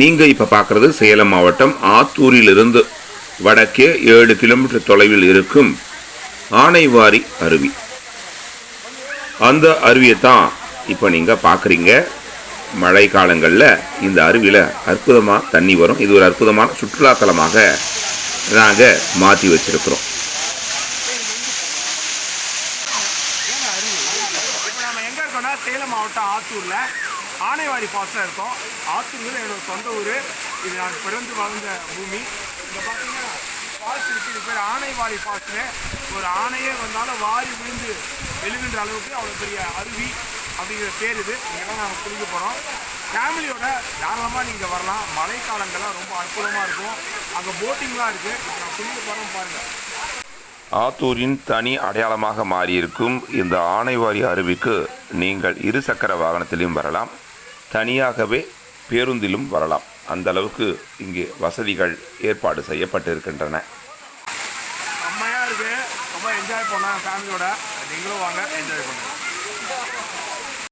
நீங்கள் இப்போ பார்க்குறது சேலம் மாவட்டம் ஆத்தூரிலிருந்து வடக்கே ஏழு கிலோமீட்டர் தொலைவில் இருக்கும் ஆனைவாரி அருவி. அந்த அருவியை தான் இப்போ நீங்கள் பார்க்குறீங்க. மழை காலங்களில் இந்த அருவியில் அற்புதமாக தண்ணி வரும். இது ஒரு அற்புதமான சுற்றுலாத்தலமாக நாங்கள் மாற்றி வச்சிருக்கிறோம். சேலம் மாவட்டம் ஆத்தூரில். ஆனைவாரி ஃபால்ஸில் இருக்கோம். ஆத்தூருங்கிறது என்னோட சொந்த ஊர். இது நான் பிறந்து வளர்ந்த பூமி. இங்கே பார்த்தீங்கன்னா ஃபால்ஸ் இருக்குது இது பேர் ஆனைவாரி ஃபால்ஸ்னு ஒரு ஆணையே வந்தாலும் வாரி விழுந்து எழுகின்ற அளவுக்கு அவ்வளோ பெரிய அருவி அப்படிங்கிற பேர் இது. இங்கெல்லாம் நாங்கள் குளிக்க போகிறோம் ஃபேமிலியோட தாராளமாக நீங்கள் வரலாம். மழைக்காலங்கள்லாம் ரொம்ப அற்புதமாக இருக்கும். அங்கே போட்டிங்லாம் இருக்குது நான் குளிக்க போகிறோம் பாருங்கள் ஆத்தூரின் தனி அடையாளமாக மாறியிருக்கும் இந்த ஆனைவாரி அருவிக்கு நீங்கள் இருசக்கர வாகனத்திலும் வரலாம். தனியாகவே பேருந்திலும் வரலாம். அந்த அளவுக்கு இங்கே வசதிகள் ஏற்பாடு செய்யப்பட்டிருக்கின்றன. செம்மையாக இருக்குது ரொம்ப என்ஜாய் பண்ணலாம். ஃபேமிலியோட நீங்களும் வாங்க. என்ஜாய் பண்ணுங்க.